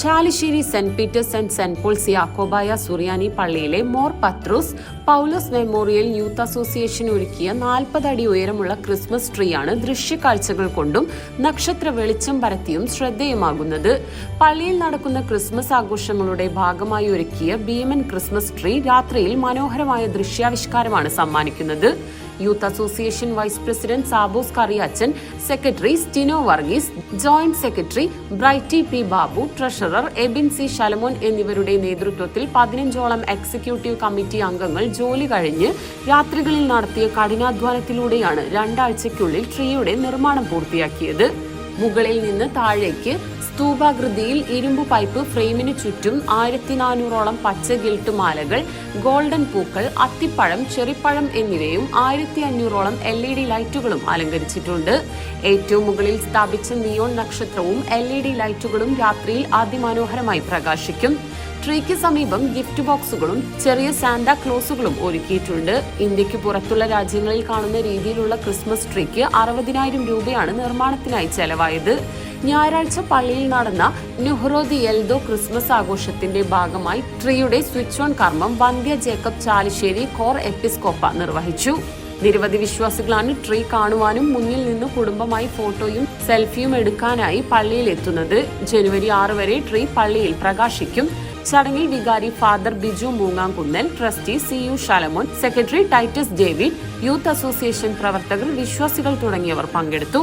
Chalissery Saint Peter's and Saint Paul's Yakobaya Suriyani പള്ളിയിലെ Mor Pathrose Paulose memorial youth association ഒരുക്കിയ നാൽപ്പത് അടി ഉയരമുള്ള ക്രിസ്മസ് ട്രീയാണ് ദൃശ്യകാഴ്ചകൾ കൊണ്ടും നക്ഷത്ര വെളിച്ചം പരത്തിയും ശ്രദ്ധേയമാകുന്നത്. പള്ളിയിൽ നടക്കുന്ന ക്രിസ്മസ് ആഘോഷങ്ങളുടെ ഭാഗമായി ഒരുക്കിയ ഭീമൻ ക്രിസ്മസ് ട്രീ രാത്രിയിൽ മനോഹരമായ ദൃശ്യാവിഷ്കാരമാണ് സമ്മാനിക്കുന്നത്. Youth association vice president Sabose Kariyachan secretary Stino Varghese joint secretary Brighty P Babu treasurer Ebin C Shalamon എന്നിവരുടെ നേതൃത്വത്തിൽ പതിനഞ്ചോളം എക്സിക്യൂട്ടീവ് കമ്മിറ്റി അംഗങ്ങൾ ജോലി കഴിഞ്ഞ് രാത്രികളിൽ നടത്തിയ കഠിനാധ്വാനത്തിലൂടെയാണ് രണ്ടാഴ്ചയ്ക്കുള്ളിൽ ട്രീയുടെ നിർമ്മാണം പൂർത്തിയാക്കിയത്. മുകളിൽ നിന്ന് താഴേക്ക് സ്തൂപാകൃതിയിൽ ഇരുമ്പ് പൈപ്പ് ഫ്രെയിമിന് ചുറ്റും ആയിരത്തി നാനൂറോളം പച്ച ഗിൽട്ട് മാലകൾ ഗോൾഡൻ പൂക്കൾ അത്തിപ്പഴം ചെറിപ്പഴം എന്നിവയും ആയിരത്തി അഞ്ഞൂറോളം എൽ ഇ ഡി ലൈറ്റുകളും അലങ്കരിച്ചിട്ടുണ്ട്. ഏറ്റവും മുകളിൽ സ്ഥാപിച്ച നിയോൺ നക്ഷത്രവും എൽ ഇ ഡി ലൈറ്റുകളും രാത്രിയിൽ അതിമനോഹരമായി പ്രകാശിക്കും. ട്രീക്ക് സമീപം ഗിഫ്റ്റ് ബോക്സുകളും ചെറിയ സാന്താ ക്ലോസുകളും ഒരുക്കിയിട്ടുണ്ട്. ഇന്ത്യയ്ക്ക് പുറത്തുള്ള രാജ്യങ്ങളിൽ കാണുന്ന രീതിയിലുള്ള ക്രിസ്മസ് ട്രീക്ക് അറുപതിനായിരം രൂപയാണ് നിർമ്മാണത്തിനായി ചെലവായത്. ഞായറാഴ്ച പള്ളിയിൽ നടന്ന നുഹ്റോ ദി എൽദോ ക്രിസ്മസ് ആഘോഷത്തിന്റെ ഭാഗമായി ട്രീയുടെ സ്വിച്ച് ഓൺ കർമ്മം വന്ധ്യ ജേക്കബ് ചാലിശ്ശേരി കോർ എപ്പിസ്കോപ്പ നിർവഹിച്ചു. നിരവധി വിശ്വാസികളാണ് ട്രീ കാണുവാനും മുന്നിൽ നിന്ന് കുടുംബമായി ഫോട്ടോയും സെൽഫിയും എടുക്കാനായി പള്ളിയിൽ എത്തുന്നത്. ജനുവരി ആറ് വരെ ട്രീ പള്ളിയിൽ പ്രകാശിക്കും. ചടങ്ങിൽ വികാരി father Biju Moongamkunnel trustee C U Shalamon secretary Titus David youth association പ്രവർത്തകർ വിശ്വാസികൾ തുടങ്ങിയവർ പങ്കെടുത്തു.